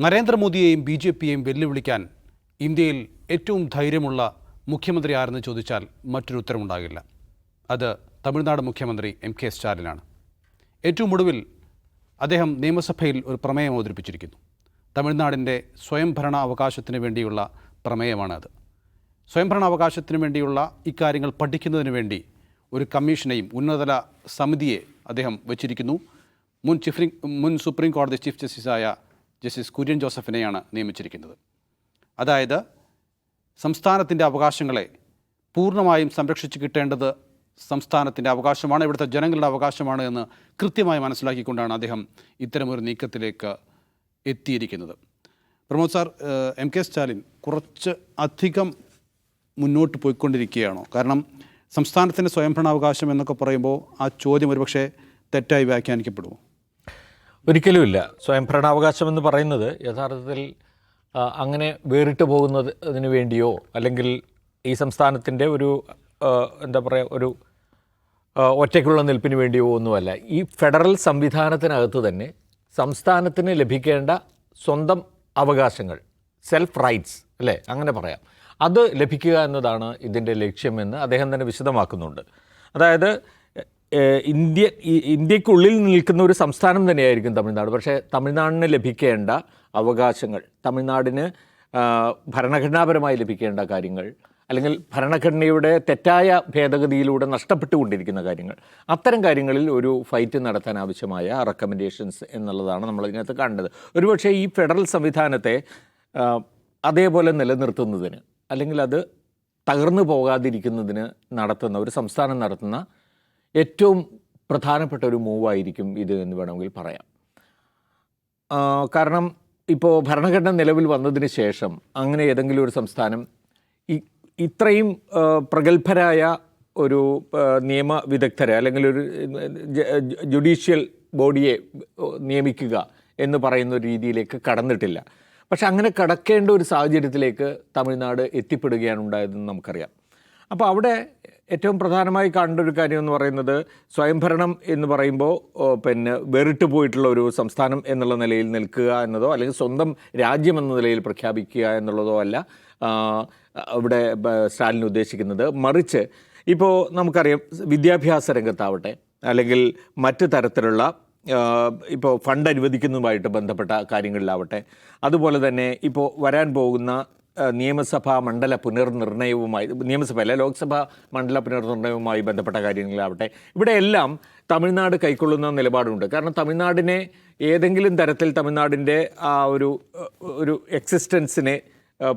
നരേന്ദ്രമോദിയെയും B J പിയെയും വെല്ലുവിളിക്കാൻ ഇന്ത്യയിൽ ഏറ്റവും ധൈര്യമുള്ള മുഖ്യമന്ത്രി ആരെന്ന് ചോദിച്ചാൽ മറ്റൊരു ഉത്തരമുണ്ടാകില്ല. അത് തമിഴ്നാട് മുഖ്യമന്ത്രി എം കെ സ്റ്റാലിനാണ്. ഏറ്റവും ഒടുവിൽ അദ്ദേഹം നിയമസഭയിൽ ഒരു പ്രമേയം അവതരിപ്പിച്ചിരിക്കുന്നു. തമിഴ്നാടിന്റെ സ്വയംഭരണ അവകാശത്തിന് വേണ്ടിയുള്ള പ്രമേയമാണ് അത് സ്വയംഭരണാവകാശത്തിന് വേണ്ടിയുള്ള ഇക്കാര്യങ്ങൾ പഠിക്കുന്നതിന് വേണ്ടി ഒരു കമ്മീഷനെയും ഉന്നതതല സമിതിയെ അദ്ദേഹം വച്ചിരിക്കുന്നു. മുൻ ചീഫ് മുൻ സുപ്രീം കോടതി ചീഫ് ജസ്റ്റിസായ ജസ്റ്റിസ് കുര്യൻ ജോസഫിനെയാണ് നിയമിച്ചിരിക്കുന്നത്. അതായത് സംസ്ഥാനത്തിന്റെ അവകാശങ്ങളെ പൂർണമായും സംരക്ഷിച്ചു കിട്ടേണ്ടത് സംസ്ഥാനത്തിന്റെ അവകാശമാണ് ഇവിടുത്തെ ജനങ്ങളുടെ അവകാശമാണ് എന്ന് കൃത്യമായി മനസ്സിലാക്കിക്കൊണ്ടാണ് അദ്ദേഹം ഇത്തരമൊരു നീക്കത്തിലേക്ക് എത്തിയിരിക്കുന്നത്. Pramod sir M K Stalin കുറച്ച് അധികം മുന്നോട്ട് പോയിക്കൊണ്ടിരിക്കുകയാണോ? കാരണം സംസ്ഥാനത്തിന്റെ സ്വയംഭരണാവകാശം എന്നൊക്കെ പറയുമ്പോൾ ആ ചോദ്യം ഒരുപക്ഷെ തെറ്റായി വ്യാഖ്യാനിക്കപ്പെടുമോ? ഒരിക്കലുമില്ല. സ്വയംഭരണാവകാശം എന്ന് പറയുന്നത് യഥാർത്ഥത്തിൽ അങ്ങനെ വേറിട്ട് പോകുന്നതിന് വേണ്ടിയോ അല്ലെങ്കിൽ ഈ സംസ്ഥാനത്തിന്റെ ഒരു എന്താ പറയുക ഒരു ഒറ്റയ്ക്കുള്ള നിൽപ്പിന് വേണ്ടിയോ ഒന്നുമല്ല. ഈ ഫെഡറൽ സംവിധാനത്തിനകത്ത് തന്നെ സംസ്ഥാനത്തിന് ലഭിക്കേണ്ട സ്വന്തം അവകാശങ്ങൾ സെൽഫ് റൈറ്റ്സ് അല്ലേ? അങ്ങനെ പറയാം. അത് ലഭിക്കുക എന്നതാണ് ഇതിന്റെ ലക്ഷ്യമെന്ന് അദ്ദേഹം തന്നെ വിശദമാക്കുന്നുണ്ട്. അതായത് ഇന്ത്യ ഇന്ത്യക്കുള്ളിൽ നിൽക്കുന്ന ഒരു സംസ്ഥാനം തന്നെയായിരിക്കും തമിഴ്നാട്. പക്ഷേ തമിഴ്നാടിന് ലഭിക്കേണ്ട അവകാശങ്ങൾ തമിഴ്നാടിന് ഭരണഘടനാപരമായി ലഭിക്കേണ്ട കാര്യങ്ങൾ അല്ലെങ്കിൽ ഭരണഘടനയുടെ തെറ്റായ ഭേദഗതിയിലൂടെ നഷ്ടപ്പെട്ടുകൊണ്ടിരിക്കുന്ന കാര്യങ്ങൾ അത്തരം കാര്യങ്ങളിൽ ഒരു ഫൈറ്റ് നടത്താൻ ആവശ്യമായ റെക്കമെൻഡേഷൻസ് എന്നുള്ളതാണ് നമ്മൾ ഇതിനകത്ത് കാണുന്നത്. ഒരുപക്ഷെ ഈ ഫെഡറൽ സംവിധാനത്തെ അതേപോലെ നിലനിർത്തുന്നതിന് അല്ലെങ്കിൽ അത് തകർന്നു പോകാതിരിക്കുന്നതിന് നടത്തുന്ന ഒരു സംസ്ഥാനം നടത്തുന്ന ഏറ്റവും പ്രധാനപ്പെട്ട ഒരു മൂവായിരിക്കും ഇത് എന്ന് വേണമെങ്കിൽ പറയാം. കാരണം ഇപ്പോൾ ഭരണഘടന നിലവിൽ വന്നതിന് ശേഷം അങ്ങനെ ഏതെങ്കിലും ഒരു സംസ്ഥാനം ഇത്രയും പ്രഗത്ഭരായ ഒരു നിയമ വിദഗ്ധരെ അല്ലെങ്കിൽ ഒരു ജുഡീഷ്യൽ ബോഡിയെ നിയമിക്കുക എന്ന് പറയുന്ന ഒരു രീതിയിലേക്ക് കടന്നിട്ടില്ല. പക്ഷെ അങ്ങനെ കടക്കേണ്ട ഒരു സാഹചര്യത്തിലേക്ക് തമിഴ്നാട് എത്തിപ്പെടുകയാണ് ഉണ്ടായതെന്ന് നമുക്കറിയാം. അപ്പോൾ അവിടെ ഏറ്റവും പ്രധാനമായി കാണേണ്ട ഒരു കാര്യം എന്ന് പറയുന്നത് സ്വയംഭരണം എന്ന് പറയുമ്പോൾ പിന്നെ വേറിട്ട് പോയിട്ടുള്ള ഒരു സംസ്ഥാനം എന്നുള്ള നിലയിൽ നിൽക്കുക എന്നതോ അല്ലെങ്കിൽ സ്വന്തം രാജ്യം എന്ന നിലയിൽ പ്രഖ്യാപിക്കുക എന്നുള്ളതോ അല്ല ഇവിടെ സ്റ്റാലിൻ ഉദ്ദേശിക്കുന്നത്. മറിച്ച് ഇപ്പോൾ നമുക്കറിയാം വിദ്യാഭ്യാസ രംഗത്താവട്ടെ അല്ലെങ്കിൽ മറ്റ് തരത്തിലുള്ള ഇപ്പോൾ ഫണ്ട് അനുവദിക്കുന്നതുമായിട്ട് ബന്ധപ്പെട്ട കാര്യങ്ങളിലാവട്ടെ അതുപോലെ തന്നെ ഇപ്പോൾ വരാൻ പോകുന്ന നിയമസഭാ മണ്ഡല പുനർനിർണയവുമായി നിയമസഭ അല്ല ലോക്സഭാ മണ്ഡല പുനർനിർണയവുമായി ബന്ധപ്പെട്ട കാര്യങ്ങളാവട്ടെ. ഇവിടെയെല്ലാം തമിഴ്നാട് കൈക്കൊള്ളുന്ന നിലപാടുണ്ട്. കാരണം തമിഴ്നാടിനെ ഏതെങ്കിലും തരത്തിൽ തമിഴ്നാടിന്റെ ആ ഒരു ഒരു എക്സിസ്റ്റൻസിനെ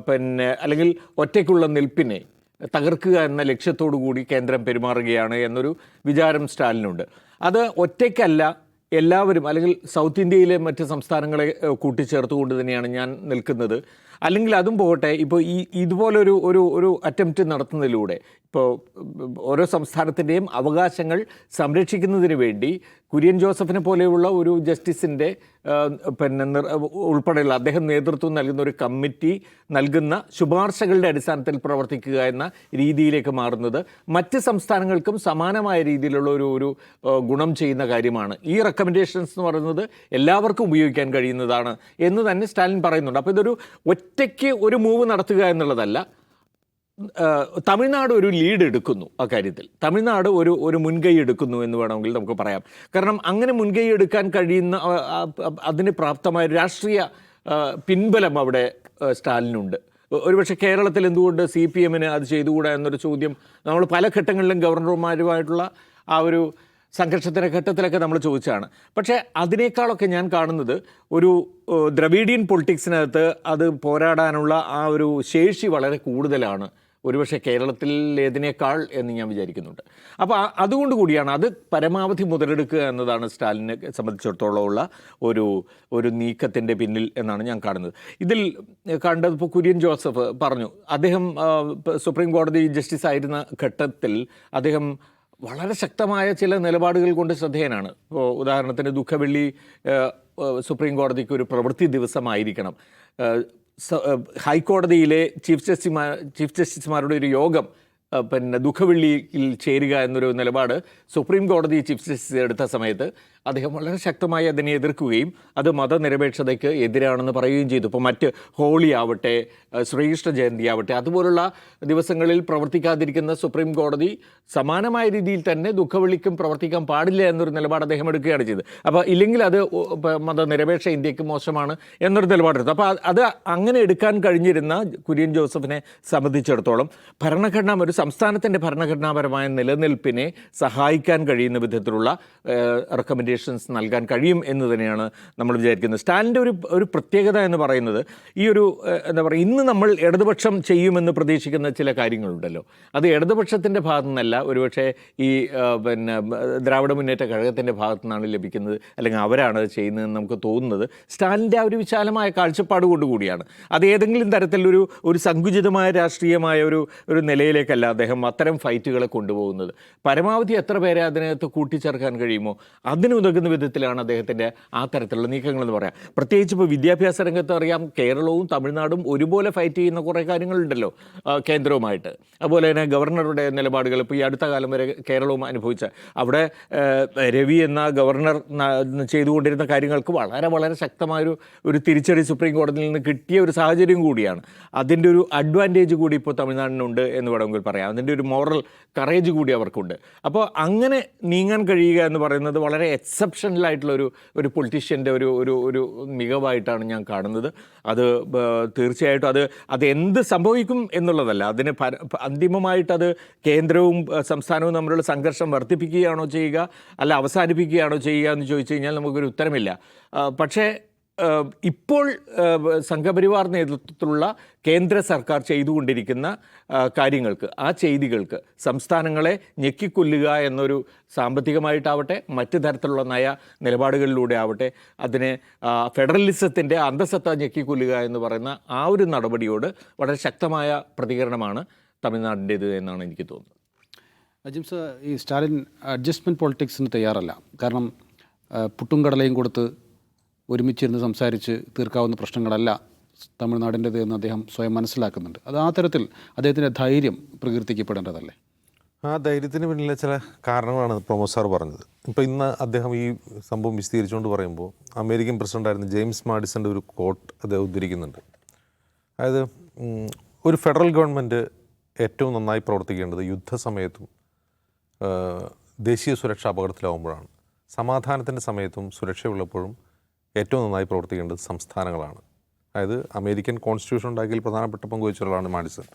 പിന്നെ അല്ലെങ്കിൽ ഒറ്റയ്ക്കുള്ള നിൽപ്പിനെ തകർക്കുക എന്ന ലക്ഷ്യത്തോടു കൂടി കേന്ദ്രം പെരുമാറുകയാണ് എന്നൊരു വിചാരം സ്റ്റാലിനുണ്ട്. അത് ഒറ്റയ്ക്കല്ല എല്ലാവരും അല്ലെങ്കിൽ സൗത്ത് ഇന്ത്യയിലെ മറ്റ് സംസ്ഥാനങ്ങളെ കൂട്ടിച്ചേർത്തുകൊണ്ട് തന്നെയാണ് ഞാൻ നിൽക്കുന്നത്. അല്ലെങ്കിൽ അതും പോകട്ടെ. ഇപ്പോൾ ഈ ഇതുപോലൊരു ഒരു ഒരു അറ്റംപ്റ്റ് നടത്തുന്നതിലൂടെ ഇപ്പോൾ ഓരോ സംസ്ഥാനത്തിന്റെയും അവകാശങ്ങൾ സംരക്ഷിക്കുന്നതിന് വേണ്ടി കുര്യൻ ജോസഫിനെ പോലെയുള്ള ഒരു ജസ്റ്റിസിന്റെ പിന്നെ ഉൾപ്പെടെയുള്ള അദ്ദേഹം നേതൃത്വം നൽകുന്ന ഒരു കമ്മിറ്റി നൽകുന്ന ശുപാർശകളുടെ അടിസ്ഥാനത്തിൽ പ്രവർത്തിക്കുക എന്ന രീതിയിലേക്ക് മാറുന്നത് മറ്റ് സംസ്ഥാനങ്ങൾക്കും സമാനമായ രീതിയിലുള്ള ഒരു ഒരു ഗുണം ചെയ്യുന്ന കാര്യമാണ്. ഈ റെക്കമെൻഡേഷൻസ് എന്ന് പറയുന്നത് എല്ലാവർക്കും ഉപയോഗിക്കാൻ കഴിയുന്നതാണ് എന്ന് തന്നെ സ്റ്റാലിൻ പറയുന്നുണ്ട്. അപ്പോൾ ഇതൊരു ഒറ്റയ്ക്ക് ഒരു മൂവ് നടത്തുക എന്നുള്ളതല്ല തമിഴ്നാട് ഒരു ലീഡ് എടുക്കുന്നു അക്കാര്യത്തിൽ തമിഴ്നാട് ഒരു ഒരു മുൻകൈ എടുക്കുന്നു എന്ന് വേണമെങ്കിൽ നമുക്ക് പറയാം. കാരണം അങ്ങനെ മുൻകൈ എടുക്കാൻ കഴിയുന്ന അതിന് പ്രാപ്തമായ രാഷ്ട്രീയ പിൻബലം അവിടെ സ്റ്റാലിനുണ്ട്. ഒരുപക്ഷെ കേരളത്തിൽ എന്തുകൊണ്ട് സി പി എമ്മിന് അത് ചെയ്തുകൂടാ എന്നൊരു ചോദ്യം നമ്മൾ പല ഘട്ടങ്ങളിലും ഗവർണർമാരുമായിട്ടുള്ള ആ ഒരു സംഘർഷത്തിന്റെ ഘട്ടത്തിലൊക്കെ നമ്മൾ ചോദിച്ചതാണ്. പക്ഷേ അതിനേക്കാളൊക്കെ ഞാൻ കാണുന്നത് ഒരു ദ്രവീഡിയൻ പൊളിറ്റിക്സിനകത്ത് അത് പോരാടാനുള്ള ആ ഒരു ശേഷി വളരെ കൂടുതലാണ്. ഒരുപക്ഷെ കേരളത്തിലേതിനേക്കാൾ എന്ന് ഞാൻ വിചാരിക്കുന്നുണ്ട്. അപ്പോൾ അതുകൊണ്ട് കൂടിയാണ് അത് പരമാവധി മുതലെടുക്കുക എന്നതാണ് സ്റ്റാലിനെ സംബന്ധിച്ചിടത്തോളം ഉള്ള ഒരു ഒരു നീക്കത്തിന്റെ പിന്നിൽ എന്നാണ് ഞാൻ കാണുന്നത്. ഇതിൽ കണ്ടത് ഇപ്പോൾ കുര്യൻ ജോസഫ് പറഞ്ഞു അദ്ദേഹം സുപ്രീം കോടതി ജസ്റ്റിസ് ആയിരുന്ന ഘട്ടത്തിൽ അദ്ദേഹം വളരെ ശക്തമായ ചില നിലപാടുകൾ കൊണ്ട് ശ്രദ്ധേയനാണ്. ഇപ്പോൾ ഉദാഹരണത്തിന് ദുഃഖവെള്ളി സുപ്രീം കോടതിക്ക് ഒരു പ്രവൃത്തി ദിവസമായിരിക്കണം. ഹൈക്കോടതിയിലെ ചീഫ് ജസ്റ്റിസ്മാർ ചീഫ് ജസ്റ്റിസുമാരുടെ ഒരു യോഗം പിന്നെ ദുഃഖവെള്ളിയിൽ ചേരുക എന്നൊരു നിലപാട് സുപ്രീം കോടതി ചീഫ് ജസ്റ്റിസ് എടുത്ത സമയത്ത് അദ്ദേഹം വളരെ ശക്തമായി അതിനെ എതിർക്കുകയും അത് മതനിരപേക്ഷതയ്ക്ക് എതിരാണെന്ന് പറയുകയും ചെയ്തു. ഇപ്പോൾ മറ്റ് ഹോളി ആവട്ടെ ശ്രീകൃഷ്ണ ജയന്തി ആവട്ടെ അതുപോലുള്ള ദിവസങ്ങളിൽ പ്രവർത്തിക്കാതിരിക്കുന്ന സുപ്രീം കോടതി സമാനമായ രീതിയിൽ തന്നെ ദുഃഖവെള്ളിക്കും പ്രവർത്തിക്കാൻ പാടില്ല എന്നൊരു നിലപാട് അദ്ദേഹം എടുക്കുകയാണ് ചെയ്തത്. അപ്പോൾ ഇല്ലെങ്കിൽ അത് മതനിരപേക്ഷ ഇന്ത്യയ്ക്ക് മോശമാണ് എന്നൊരു നിലപാടെടുത്തു. അപ്പോൾ അത് അങ്ങനെ എടുക്കാൻ കഴിഞ്ഞിരുന്ന കുര്യൻ ജോസഫിനെ സംബന്ധിച്ചിടത്തോളം ഭരണഘടന ഒരു സംസ്ഥാനത്തിന്റെ ഭരണഘടനാപരമായ നിലനിൽപ്പിനെ സഹായിക്കാൻ കഴിയുന്ന വിധത്തിലുള്ള റെക്കമെൻഡേഷൻസ് നൽകാൻ കഴിയും എന്ന് തന്നെയാണ് നമ്മൾ വിചാരിക്കുന്നത്. സ്റ്റാലിന്റെ ഒരു ഒരു പ്രത്യേകത എന്ന് പറയുന്നത് ഈ ഒരു എന്താ പറയുക ഇന്ന് നമ്മൾ ഇടതുപക്ഷം ചെയ്യുമെന്ന് പ്രതീക്ഷിക്കുന്ന ചില കാര്യങ്ങളുണ്ടല്ലോ. അത് ഇടതുപക്ഷത്തിന്റെ ഭാഗത്തു നിന്നല്ല ഒരുപക്ഷെ ഈ പിന്നെ ദ്രാവിഡ മുന്നേറ്റ കഴകത്തിന്റെ ഭാഗത്തു നിന്നാണ് ലഭിക്കുന്നത് അല്ലെങ്കിൽ അവരാണ് അത് ചെയ്യുന്നതെന്ന് നമുക്ക് തോന്നുന്നത്. സ്റ്റാലിന്റെ ആ ഒരു വിശാലമായ കാഴ്ചപ്പാട് കൊണ്ടുകൂടിയാണ് അത് ഏതെങ്കിലും തരത്തിലൊരു ഒരു സങ്കുചിതമായ രാഷ്ട്രീയമായ ഒരു ഒരു നിലയിലേക്കല്ല അദ്ദേഹം അത്തരം ഫൈറ്റുകളെ കൊണ്ടുപോകുന്നത്. പരമാവധി എത്ര പേരെ അതിനകത്ത് കൂട്ടിച്ചേർക്കാൻ കഴിയുമോ? അതിനുതകുന്ന വിധത്തിലാണ് അദ്ദേഹത്തിന്റെ ആ തരത്തിലുള്ള നീക്കങ്ങളെന്ന് പറയാം. പ്രത്യേകിച്ച് ഇപ്പോൾ വിദ്യാഭ്യാസ രംഗത്ത് അറിയാം കേരളവും തമിഴ്നാടും ഒരുപോലെ ഫൈറ്റ് ചെയ്യുന്ന കുറേ കാര്യങ്ങളുണ്ടല്ലോ കേന്ദ്രവുമായിട്ട്. അതുപോലെ തന്നെ ഗവർണറുടെ നിലപാടുകൾ ഇപ്പോൾ ഈ അടുത്ത കാലം വരെ കേരളവും അനുഭവിച്ച അവിടെ രവി എന്ന ഗവർണർ ചെയ്തുകൊണ്ടിരുന്ന കാര്യങ്ങൾക്ക് വളരെ വളരെ ശക്തമായൊരു ഒരു തിരിച്ചടി സുപ്രീം കോടതിയിൽ നിന്ന് കിട്ടിയ ഒരു സാഹചര്യം കൂടിയാണ്. അതിന്റെ ഒരു അഡ്വാന്റേജ് കൂടി ഇപ്പോൾ തമിഴ്നാടിനുണ്ട് എന്ന് വേണമെങ്കിൽ പറയാം. അതിന്റെ ഒരു മോറൽ കറേജ് കൂടി അവർക്കുണ്ട്. അപ്പോൾ അങ്ങനെ നീങ്ങാൻ കഴിയുക എന്ന് പറയുന്നത് വളരെ exceptional ആയിട്ടുള്ള ഒരു ഒരു പൊളിറ്റീഷ്യന്റെ ഒരു ഒരു ഒരു മികവായിട്ടാണ് ഞാൻ കാണുന്നത്. അത് തീർച്ചയായിട്ടും അത് അത് എന്ത് സംഭവിക്കും എന്നുള്ളതല്ല. അതിന് അന്തിമമായിട്ട് അത് കേന്ദ്രവും സംസ്ഥാനവും തമ്മിലുള്ള സംഘർഷം വർദ്ധിപ്പിക്കുകയാണോ ചെയ്യുക അല്ല അവസാനിപ്പിക്കുകയാണോ ചെയ്യുക എന്ന് ചോദിച്ചു കഴിഞ്ഞാൽ നമുക്കൊരു ഉത്തരമില്ല. പക്ഷേ ഇപ്പോൾ സംഘപരിവാർ നേതൃത്വത്തിലുള്ള കേന്ദ്ര സർക്കാർ ചെയ്തുകൊണ്ടിരിക്കുന്ന കാര്യങ്ങൾക്ക് ആ ചെയ്തികൾക്ക് സംസ്ഥാനങ്ങളെ ഞെക്കിക്കൊല്ലുക എന്നൊരു സാമ്പത്തികമായിട്ടാവട്ടെ മറ്റ് തരത്തിലുള്ള നയ നിലപാടുകളിലൂടെ ആവട്ടെ അതിനെ ഫെഡറലിസത്തിന്റെ അന്തസത്ത ഞെക്കിക്കൊല്ലുക എന്ന് പറയുന്ന ആ ഒരു നടപടിയോട് വളരെ ശക്തമായ പ്രതികരണമാണ് തമിഴ്നാടിന്റേത് എന്നാണ് എനിക്ക് തോന്നുന്നത്. അജിം സർ ഈ സ്റ്റാലിൻ അഡ്ജസ്റ്റ്മെന്റ് പൊളിറ്റിക്സിന് തയ്യാറല്ല. കാരണം പുട്ടും കടലയും കൊടുത്ത് ഒരുമിച്ചിരുന്ന് സംസാരിച്ച് തീർക്കാവുന്ന പ്രശ്നങ്ങളല്ല തമിഴ്നാടിന്റേത് എന്ന് അദ്ദേഹം സ്വയം മനസ്സിലാക്കുന്നുണ്ട്. അത് ആ തരത്തിൽ അദ്ദേഹത്തിന്റെ ധൈര്യം പ്രകീർത്തിക്കപ്പെടേണ്ടതല്ലേ? ആ ധൈര്യത്തിന് പിന്നിലെ ചില കാരണങ്ങളാണ് പ്രമോദ് സാർ പറഞ്ഞത്. ഇപ്പോൾ ഇന്ന് അദ്ദേഹം ഈ സംഭവം വിശദീകരിച്ചുകൊണ്ട് പറയുമ്പോൾ അമേരിക്കൻ പ്രസിഡന്റായിരുന്ന ജെയിംസ് മാഡിസന്റെ ഒരു കോട്ട് അദ്ദേഹം ഉദ്ധരിക്കുന്നുണ്ട്. അതായത് ഒരു ഫെഡറൽ ഗവൺമെന്റ് ഏറ്റവും നന്നായി പ്രവർത്തിക്കേണ്ടത് യുദ്ധസമയത്തും ദേശീയ സുരക്ഷ അപകടത്തിലാവുമ്പോഴാണ്. സമാധാനത്തിന്റെ സമയത്തും സുരക്ഷയുള്ളപ്പോഴും ഏറ്റവും നന്നായി പ്രവർത്തിക്കേണ്ടത് സംസ്ഥാനങ്ങളാണ്. അതായത് അമേരിക്കൻ കോൺസ്റ്റിറ്റ്യൂഷൻ ഉണ്ടാക്കിയതിൽ പ്രധാനപ്പെട്ട പങ്ക് വഹിച്ച ഒരാളാണ് മാഡിസൺ.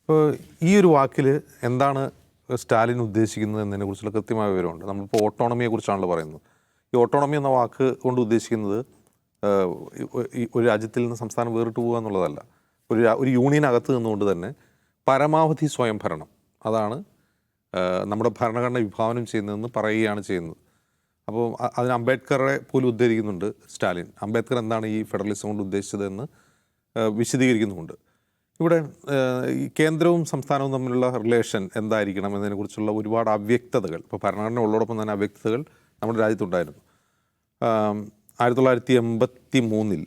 അപ്പോൾ ഈ ഒരു വാക്കിൽ എന്താണ് സ്റ്റാലിൻ ഉദ്ദേശിക്കുന്നത് എന്നതിനെക്കുറിച്ചുള്ള കൃത്യമായ വിവരമുണ്ട്. നമ്മളിപ്പോൾ ഓട്ടോണമിയെക്കുറിച്ചാണല്ലോ പറയുന്നത്. ഈ ഓട്ടോണമി എന്ന വാക്ക് കൊണ്ട് ഉദ്ദേശിക്കുന്നത് ഒരു രാജ്യത്തിൽ നിന്ന് സംസ്ഥാനം വേറിട്ട് പോകുക എന്നുള്ളതല്ല. ഒരു ഒരു ഒരു യൂണിയനകത്ത് നിന്നുകൊണ്ട് തന്നെ പരമാവധി സ്വയംഭരണം. അതാണ് നമ്മുടെ ഭരണഘടന വിഭാവനം ചെയ്യുന്നതെന്ന് പറയുകയാണ് ചെയ്യുന്നത്. അപ്പോൾ അതിന് അംബേദ്കറെ പോലും ഉദ്ധരിക്കുന്നുണ്ട് സ്റ്റാലിൻ. അംബേദ്കർ എന്താണ് ഈ ഫെഡറലിസം കൊണ്ട് ഉദ്ദേശിച്ചതെന്ന് വിശദീകരിക്കുന്നുമുണ്ട്. ഇവിടെ കേന്ദ്രവും സംസ്ഥാനവും തമ്മിലുള്ള റിലേഷൻ എന്തായിരിക്കണം എന്നതിനെക്കുറിച്ചുള്ള ഒരുപാട് അവ്യക്തതകൾ ഇപ്പോൾ ഭരണഘടന ഉള്ളതോടൊപ്പം തന്നെ അവ്യക്തതകൾ നമ്മുടെ രാജ്യത്തുണ്ടായിരുന്നു. ആയിരത്തി തൊള്ളായിരത്തി എൺപത്തി മൂന്നിൽ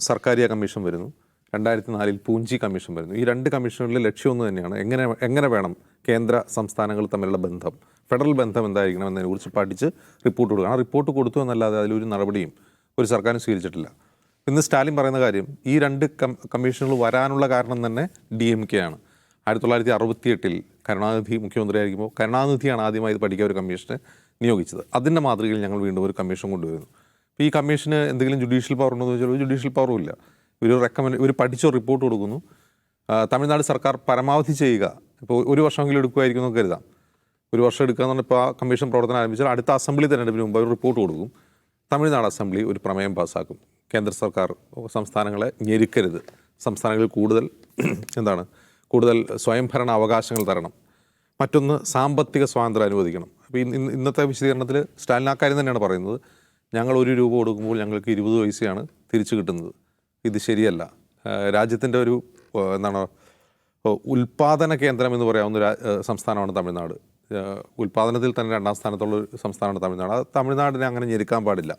സർക്കാരിയ കമ്മീഷൻ വരുന്നു രണ്ടായിരത്തി നാലിൽ പൂഞ്ചി കമ്മീഷൻ വരുന്നു. ഈ രണ്ട് കമ്മീഷനുകളിലെ ലക്ഷ്യം ഒന്ന് തന്നെയാണ് എങ്ങനെ എങ്ങനെ വേണം കേന്ദ്ര സംസ്ഥാനങ്ങൾ തമ്മിലുള്ള ബന്ധം. ഫെഡറൽ ബന്ധം എന്തായിരിക്കണം എന്നതിനെക്കുറിച്ച് പഠിച്ച് റിപ്പോർട്ട് കൊടുക്കുക ആ റിപ്പോർട്ട് കൊടുത്തു എന്നല്ലാതെ അതിലൊരു നടപടിയും ഒരു സർക്കാരും സ്വീകരിച്ചിട്ടില്ല. ഇന്ന് സ്റ്റാലിൻ പറയുന്ന കാര്യം ഈ രണ്ട് കമ്മീഷനുകൾ വരാനുള്ള കാരണം തന്നെ ഡി എം കെ ആണ്. ആയിരത്തി തൊള്ളായിരത്തി അറുപത്തി എട്ടിൽ കരുണാനിധി മുഖ്യമന്ത്രിയായിരിക്കുമ്പോൾ കരുണാനിധിയാണ് ആദ്യമായി ഇത് പഠിക്കാൻ ഒരു കമ്മീഷനെ നിയോഗിച്ചത്. അതിന്റെ മാതൃകയിൽ ഞങ്ങൾ വീണ്ടും ഒരു കമ്മീഷൻ കൊണ്ടുവരുന്നു. അപ്പോൾ ഈ കമ്മീഷന് എന്തെങ്കിലും ജുഡീഷ്യൽ പവർ ഉണ്ടോ എന്ന് ചോദിച്ചാൽ ഒരു ജുഡീഷ്യൽ പവറും ഇല്ല. ഒരു റെക്കമെൻഡ് ഒരു പഠിച്ചോ റിപ്പോർട്ട് കൊടുക്കുന്നു. തമിഴ്നാട് സർക്കാർ പരമാവധി ചെയ്യുക. ഇപ്പോൾ ഒരു വർഷമെങ്കിലും എടുക്കുമായിരിക്കും എന്ന് കരുതാം. ഒരു വർഷം എടുക്കുക എന്ന് പറഞ്ഞാൽ ഇപ്പോൾ ആ കമ്മീഷൻ പ്രവർത്തനം ആരംഭിച്ചാൽ അടുത്ത അസംബ്ലി തെരഞ്ഞെടുപ്പിന് മുമ്പ് ഒരു റിപ്പോർട്ട് കൊടുക്കും. തമിഴ്നാട് അസംബ്ലി ഒരു പ്രമേയം പാസ്സാക്കും. കേന്ദ്ര സർക്കാർ സംസ്ഥാനങ്ങളെ ഞെരുക്കരുത്. സംസ്ഥാനങ്ങളിൽ കൂടുതൽ എന്താണ്? കൂടുതൽ സ്വയംഭരണ അവകാശങ്ങൾ തരണം. മറ്റൊന്ന് സാമ്പത്തിക സ്വാതന്ത്ര്യം അനുവദിക്കണം. അപ്പോൾ ഇന്ന് ഇന്ന് ഇന്നത്തെ വിശദീകരണത്തിൽ സ്റ്റാലിൻ ആ കാര്യം തന്നെയാണ് പറയുന്നത്. ഞങ്ങൾ ഒരു രൂപ കൊടുക്കുമ്പോൾ ഞങ്ങൾക്ക് ഇരുപത് പൈസയാണ് തിരിച്ചു കിട്ടുന്നത്. ഇത് ശരിയല്ല. രാജ്യത്തിന്റെ ഒരു എന്താണ് ഉൽപാദന കേന്ദ്രം എന്ന് പറയാവുന്ന സംസ്ഥാനമാണ് തമിഴ്നാട്. ഏഹ് ഉൽപാദനത്തിൽ തന്നെ രണ്ടാം സ്ഥാനത്തുള്ള സംസ്ഥാനമാണ് തമിഴ്നാട്. അത് തമിഴ്നാടിനെ അങ്ങനെ ഞെരുക്കാൻ പാടില്ല.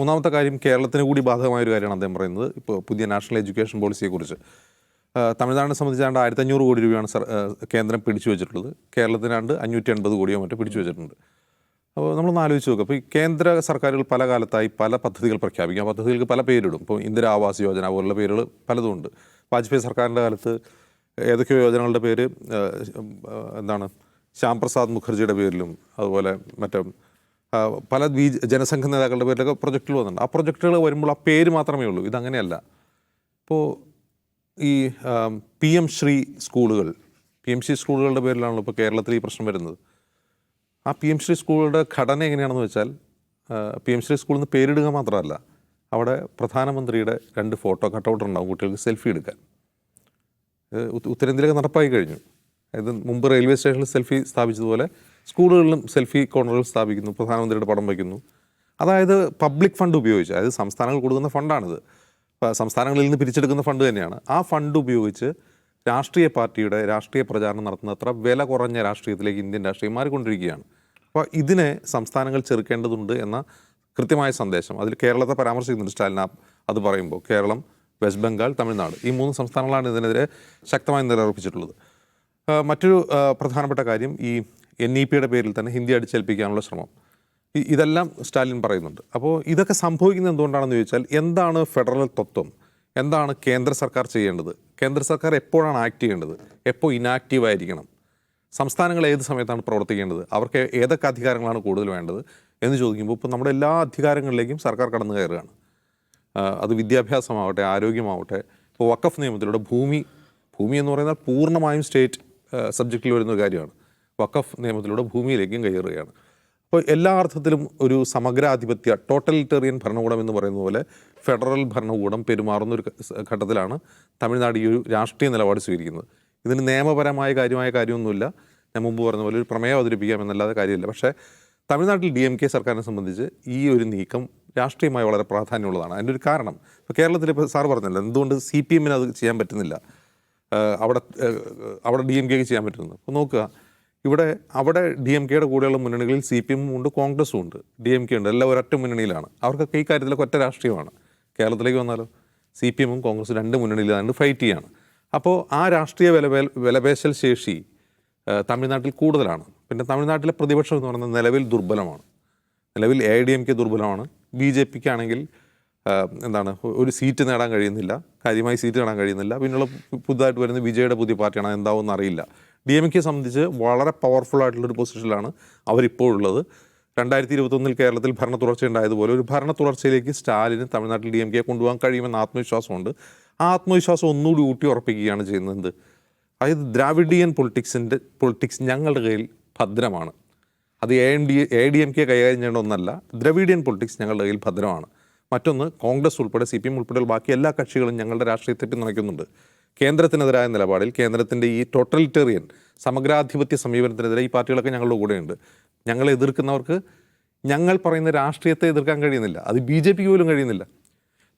മൂന്നാമത്തെ കാര്യം കേരളത്തിന് കൂടി ബാധകമായ ഒരു കാര്യമാണ് അദ്ദേഹം പറയുന്നത്. ഇപ്പോൾ പുതിയ നാഷണൽ എഡ്യൂക്കേഷൻ പോളിസിയെക്കുറിച്ച് തമിഴ്നാടിനെ സംബന്ധിച്ചാണ്ട് ആയിരത്തി അഞ്ഞൂറ് കോടി രൂപയാണ് കേന്ദ്രം പിടിച്ചു വെച്ചിട്ടുള്ളത്. കേരളത്തിനാണ്ട് അഞ്ഞൂറ്റി എൺപത് കോടിയോ മറ്റോ പിടിച്ചു വെച്ചിട്ടുണ്ട്. അപ്പോൾ നമ്മളൊന്ന് ആലോചിച്ച് നോക്കുക അപ്പോൾ ഈ കേന്ദ്ര സർക്കാരുകൾ പല കാലത്തായി പല പദ്ധതികൾ പ്രഖ്യാപിക്കും. ആ പദ്ധതികൾക്ക് പല പേരിടും. ഇപ്പോൾ ഇന്ദിരാ ആവാസ് യോജന പോലുള്ള പേരുകൾ പലതും ഉണ്ട്. വാജ്പേയി സർക്കാരിന്റെ കാലത്ത് ഏതൊക്കെയോ യോജനകളുടെ പേര് എന്താണ് ശ്യാം പ്രസാദ് മുഖർജിയുടെ പേരിലും അതുപോലെ മറ്റേ പല ബി ജനസംഘ നേതാക്കളുടെ പേരിലൊക്കെ പ്രൊജക്റ്റുകൾ വന്നിട്ടുണ്ട്. ആ പ്രൊജക്റ്റുകൾ വരുമ്പോൾ ആ പേര് മാത്രമേ ഉള്ളൂ. ഇതങ്ങനെയല്ല. ഇപ്പോൾ ഈ പി എം ശ്രീ സ്കൂളുകൾ പി എം ശ്രീ സ്കൂളുകളുടെ പേരിലാണല്ലോ ഇപ്പോൾ കേരളത്തിൽ ഈ പ്രശ്നം വരുന്നത്. ആ പി എം ശ്രീ സ്കൂളുകളുടെ ഘടന എങ്ങനെയാണെന്ന് വെച്ചാൽ പി എം ശ്രീ സ്കൂളിൽ നിന്ന് പേരിടുക മാത്രമല്ല അവിടെ പ്രധാനമന്ത്രിയുടെ രണ്ട് ഫോട്ടോ കട്ടൗട്ട് ഉണ്ടാവും കുട്ടികൾക്ക് സെൽഫി എടുക്കാൻ. ഉത്തരേന്ത്യയിലൊക്കെ നടപ്പായി കഴിഞ്ഞു. അതായത് മുമ്പ് റെയിൽവേ സ്റ്റേഷനിൽ സെൽഫി സ്ഥാപിച്ചതുപോലെ സ്കൂളുകളിലും സെൽഫി കോർണറുകൾ സ്ഥാപിക്കുന്നു പ്രധാനമന്ത്രിയുടെ പടം വയ്ക്കുന്നു. അതായത് പബ്ലിക് ഫണ്ട് ഉപയോഗിച്ച് അതായത് സംസ്ഥാനങ്ങൾ കൊടുക്കുന്ന ഫണ്ടാണിത്. സംസ്ഥാനങ്ങളിൽ നിന്ന് പിരിച്ചെടുക്കുന്ന ഫണ്ട് തന്നെയാണ്. ആ ഫണ്ട് ഉപയോഗിച്ച് രാഷ്ട്രീയ പാർട്ടിയുടെ രാഷ്ട്രീയ പ്രചാരണം നടത്തുന്നത്ര വില കുറഞ്ഞ രാഷ്ട്രീയത്തിലേക്ക് ഇന്ത്യൻ രാഷ്ട്രീയം മാറിക്കൊണ്ടിരിക്കുകയാണ്. അപ്പോൾ ഇതിനെ സംസ്ഥാനങ്ങൾ ചെറുക്കേണ്ടതുണ്ട് എന്ന കൃത്യമായ സന്ദേശം അതിൽ കേരളത്തെ പരാമർശിക്കുന്നുണ്ട് സ്റ്റാലിൻ അത് പറയുമ്പോൾ. കേരളം വെസ്റ്റ് ബംഗാൾ തമിഴ്നാട് ഈ മൂന്ന് സംസ്ഥാനങ്ങളാണ് ഇതിനെതിരെ ശക്തമായി നിലയുറപ്പിച്ചിട്ടുള്ളത്. മറ്റൊരു പ്രധാനപ്പെട്ട കാര്യം ഈ എൻ ഇ പിയുടെ പേരിൽ തന്നെ ഹിന്ദി അടിച്ചേൽപ്പിക്കാനുള്ള ശ്രമം. ഇതെല്ലാം സ്റ്റാലിൻ പറയുന്നുണ്ട്. അപ്പോൾ ഇതൊക്കെ സംഭവിക്കുന്നത് എന്തുകൊണ്ടാണെന്ന് ചോദിച്ചാൽ എന്താണ് ഫെഡറൽ തത്വം? എന്താണ് കേന്ദ്ര സർക്കാർ ചെയ്യേണ്ടത്? കേന്ദ്ര സർക്കാർ എപ്പോഴാണ് ആക്ട് ചെയ്യേണ്ടത്? എപ്പോൾ ഇനാക്റ്റീവ് ആയിരിക്കണം? സംസ്ഥാനങ്ങൾ ഏത് സമയത്താണ് പ്രവർത്തിക്കേണ്ടത്? അവർക്ക് ഏതൊക്കെ അധികാരങ്ങളാണ് കൂടുതൽ വേണ്ടത്? എന്ന് ചോദിക്കുമ്പോൾ ഇപ്പോൾ നമ്മുടെ എല്ലാ അധികാരങ്ങളിലേക്കും സർക്കാർ കടന്നു കയറുകയാണ്. അത് വിദ്യാഭ്യാസമാവട്ടെ ആരോഗ്യമാവട്ടെ ഇപ്പോൾ വക്കഫ് നിയമത്തിലൂടെ ഭൂമി ഭൂമി എന്ന് പറയുന്നത് പൂർണമായും സ്റ്റേറ്റ് സബ്ജക്റ്റിൽ വരുന്ന ഒരു കാര്യമാണ്. വക്കഫ് നിയമത്തിലൂടെ ഭൂമിയിലേക്കും കയറുകയാണ്. അപ്പോൾ എല്ലാ അർത്ഥത്തിലും ഒരു സമഗ്രാധിപത്യ ടോട്ടലിറ്റേറിയൻ ഭരണകൂടം എന്ന് പറയുന്ന പോലെ ഫെഡറൽ ഭരണകൂടം പെരുമാറുന്ന ഒരു ഘട്ടത്തിലാണ് തമിഴ്നാട് ഈ ഒരു രാഷ്ട്രീയ നിലപാട് സ്വീകരിക്കുന്നത്. ഇതിന് നിയമപരമായ കാര്യമായ കാര്യമൊന്നുമില്ല. ഞാൻ മുമ്പ് പറഞ്ഞ പോലെ ഒരു പ്രമേയം അവതരിപ്പിക്കാം എന്നല്ലാതെ കാര്യമില്ല. പക്ഷേ തമിഴ്നാട്ടിൽ ഡി എം കെ സർക്കാരിനെ സംബന്ധിച്ച് ഈ ഒരു നീക്കം രാഷ്ട്രീയമായി വളരെ പ്രാധാന്യമുള്ളതാണ്. അതിന്റെ ഒരു കാരണം ഇപ്പോൾ കേരളത്തിൽ ഇപ്പോൾ സാർ പറഞ്ഞല്ലോ എന്തുകൊണ്ട് സി പി എമ്മിന് അത് ചെയ്യാൻ പറ്റുന്നില്ല? അവിടെ അവിടെ ഡി എം കെക്ക് ചെയ്യാൻ പറ്റുന്നത്. അപ്പോൾ നോക്കുക ഇവിടെ അവിടെ ഡി എം കെയുടെ കൂടെയുള്ള മുന്നണികളിൽ സി പി എമ്മും ഉണ്ട് കോൺഗ്രസും ഉണ്ട്. ഡി എം കെ ഉണ്ട് എല്ലാം ഒരൊറ്റ മുന്നണിയിലാണ്. അവർക്കൊക്കെ ഈ കാര്യത്തിലൊക്കെ ഒറ്റ രാഷ്ട്രീയമാണ്. കേരളത്തിലേക്ക് വന്നാലോ സി പി എമ്മും കോൺഗ്രസും രണ്ട് മുന്നണിയിലാണ് ഫൈറ്റ് ചെയ്യാണ്. അപ്പോൾ ആ രാഷ്ട്രീയ വില വിലപേശൽ ശേഷി തമിഴ്നാട്ടിൽ കൂടുതലാണ്. പിന്നെ തമിഴ്നാട്ടിലെ പ്രതിപക്ഷം എന്ന് പറയുന്നത് നിലവിൽ ദുർബലമാണ്. നിലവിൽ എ ഡി എം കെ ദുർബലമാണ്. ബി ജെ പിക്ക് ആണെങ്കിൽ എന്താണ് ഒരു സീറ്റ് നേടാൻ കഴിയുന്നില്ല. കാര്യമായി സീറ്റ് നേടാൻ കഴിയുന്നില്ല. പിന്നുള്ള പുതുതായിട്ട് വരുന്ന വിജയുടെ പുതിയ പാർട്ടിയാണ് എന്താവുമെന്ന് അറിയില്ല. ഡി എം കെ സംബന്ധിച്ച് വളരെ പവർഫുൾ ആയിട്ടുള്ളൊരു പൊസിഷനിലാണ് അവരിപ്പോൾ ഉള്ളത് രണ്ടായിരത്തി ഇരുപത്തൊന്നിൽ കേരളത്തിൽ ഭരണ തുടർച്ച ഉണ്ടായതുപോലെ ഒരു ഭരണ തുടർച്ചയിലേക്ക് സ്റ്റാലിന് തമിഴ്നാട്ടിൽ ഡി എം കെ കൊണ്ടുപോകാൻ കഴിയുമെന്ന ആത്മവിശ്വാസമുണ്ട്. ആ ആത്മവിശ്വാസം ഒന്നുകൂടി ഊട്ടി ഉറപ്പിക്കുകയാണ് ചെയ്യുന്നത്. അതായത് ദ്രാവിഡിയൻ പൊളിറ്റിക്സിന്റെ പൊളിറ്റിക്സ് ഞങ്ങളുടെ കയ്യിൽ ഭദ്രമാണ്. അത് A M D A D M K കൈകാര്യം ചെയ്യേണ്ട ഒന്നല്ല ദ്രവിഡിയൻ പൊളിറ്റിക്സ് ഞങ്ങളുടെ കയ്യിൽ ഭദ്രമാണ്. മറ്റൊന്ന് കോൺഗ്രസ് ഉൾപ്പെടെ സി പി എം ഉൾപ്പെടെയുള്ള ബാക്കി എല്ലാ കക്ഷികളും ഞങ്ങളുടെ രാഷ്ട്രീയത്തെ പിന്തുണയ്ക്കുന്നുണ്ട് കേന്ദ്രത്തിനെതിരായ നിലപാടിൽ കേന്ദ്രത്തിന്റെ ഈ ടോട്ടലിറ്റേറിയൻ സമഗ്രാധിപത്യ സമീപനത്തിനെതിരെ ഈ പാർട്ടികളൊക്കെ ഞങ്ങളുടെ കൂടെയുണ്ട്. ഞങ്ങളെ എതിർക്കുന്നവർക്ക് ഞങ്ങൾ പറയുന്ന രാഷ്ട്രീയത്തെ എതിർക്കാൻ കഴിയുന്നില്ല. അത് ബി ജെ പിക്ക് പോലും കഴിയുന്നില്ല.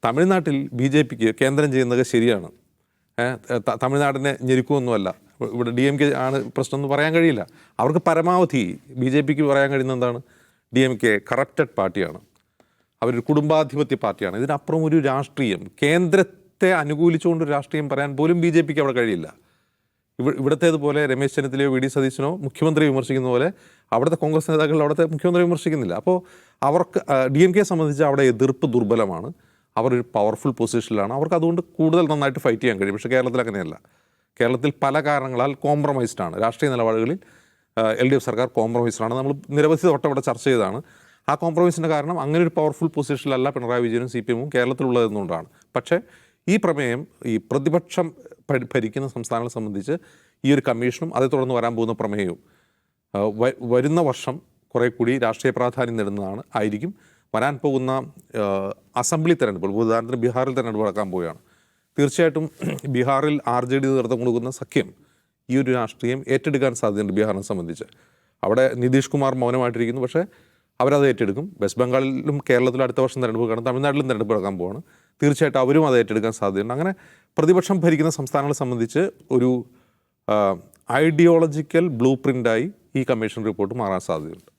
തമിഴ്നാട്ടിൽ ബി ജെ പിക്ക് കേന്ദ്രം ചെയ്യുന്നത് ശരിയാണ്. തമിഴ്നാടിനെ ഞെരുക്കുമൊന്നുമല്ല ഇവിടെ ഡി എം കെ ആണ് പ്രശ്നം എന്ന് പറയാൻ കഴിയില്ല. അവർക്ക് പരമാവധി ബി ജെ പിക്ക് പറയാൻ കഴിയുന്ന എന്താണ്? ഡി എം കെ കറപ്റ്റഡ് പാർട്ടിയാണ്. അവരൊരു കുടുംബാധിപത്യ പാർട്ടിയാണ്. ഇതിനപ്പുറം ഒരു രാഷ്ട്രീയം. കേന്ദ്രത്തെ അനുകൂലിച്ചുകൊണ്ട് ഒരു രാഷ്ട്രീയം പറയാൻ പോലും ബി ജെ പിക്ക് അവിടെ കഴിയില്ല. ഇവ ഇവിടത്തേതുപോലെ രമേശ് ചെന്നിത്തലയോ വി ഡി സതീശനോ മുഖ്യമന്ത്രി വിമർശിക്കുന്ന പോലെ അവിടുത്തെ കോൺഗ്രസ് നേതാക്കൾ അവിടുത്തെ മുഖ്യമന്ത്രി വിമർശിക്കുന്നില്ല. അപ്പോൾ അവർക്ക് ഡി എം കെയെ സംബന്ധിച്ച് അവിടെ എതിർപ്പ് ദുർബലമാണ്. അവർ ഒരു പവർഫുൾ പൊസിഷനിലാണ്. അവർക്ക് അതുകൊണ്ട് കൂടുതൽ നന്നായിട്ട് ഫൈറ്റ് ചെയ്യാൻ കഴിയും. പക്ഷേ കേരളത്തിൽ അങ്ങനെയല്ല. കേരളത്തിൽ പല കാരണങ്ങളാൽ കോംപ്രമൈസ്ഡ് ആണ്. രാഷ്ട്രീയ നിലപാടുകളിൽ എൽ ഡി എഫ് സർക്കാർ കോംപ്രമൈസ്ഡ് ആണ്. നമ്മൾ നിരവധി വട്ടം ഇവിടെ ചർച്ച ചെയ്തതാണ്. ആ കോംപ്രമൈസിന്റെ കാരണം അങ്ങനെ ഒരു പവർഫുൾ പൊസിഷനിലല്ല പിണറായി വിജയനും സി പി എമ്മും കേരളത്തിലുള്ളതെന്നുകൊണ്ടാണ്. പക്ഷേ ഈ പ്രമേയം ഈ പ്രതിപക്ഷം ഭരിക്കുന്ന സംസ്ഥാനങ്ങളെ സംബന്ധിച്ച് ഈ ഒരു കമ്മീഷനും അതേ തുടർന്ന് വരാൻ പോകുന്ന പ്രമേയവും വരുന്ന വർഷം കുറേ കൂടി രാഷ്ട്രീയ പ്രാധാന്യം നേടുന്നതാണ് ആയിരിക്കും. വരാൻ പോകുന്ന അസംബ്ലി തെരഞ്ഞെടുപ്പ് ഉദാഹരണത്തിന് ബീഹാറിൽ തെരഞ്ഞെടുപ്പ് നടക്കാൻ പോവുകയാണ്. തീർച്ചയായിട്ടും ബീഹാറിൽ ആർ ജെ ഡി നേതൃത്വം കൊടുക്കുന്ന സഖ്യം ഈ ഒരു രാഷ്ട്രീയം ഏറ്റെടുക്കാൻ സാധ്യതയുണ്ട് ബീഹാറിനെ സംബന്ധിച്ച്. അവിടെ നിതീഷ് കുമാർ മൗനമായിട്ടിരിക്കുന്നു. പക്ഷേ അവരത് ഏറ്റെടുക്കും. വെസ്റ്റ് ബംഗാളിലും കേരളത്തിലും അടുത്ത വർഷം തെരഞ്ഞെടുപ്പ് കാണും തമിഴ്നാട്ടിലും തെരഞ്ഞെടുപ്പ് നടക്കാൻ പോവാണ്. തീർച്ചയായിട്ടും അവരും അത് ഏറ്റെടുക്കാൻ സാധ്യതയുണ്ട്. അങ്ങനെ പ്രതിപക്ഷം ഭരിക്കുന്ന സംസ്ഥാനങ്ങളെ സംബന്ധിച്ച് ഒരു ഐഡിയോളജിക്കൽ ബ്ലൂ പ്രിന്റായി ഈ കമ്മീഷൻ റിപ്പോർട്ട് മാറാൻ സാധ്യതയുണ്ട്.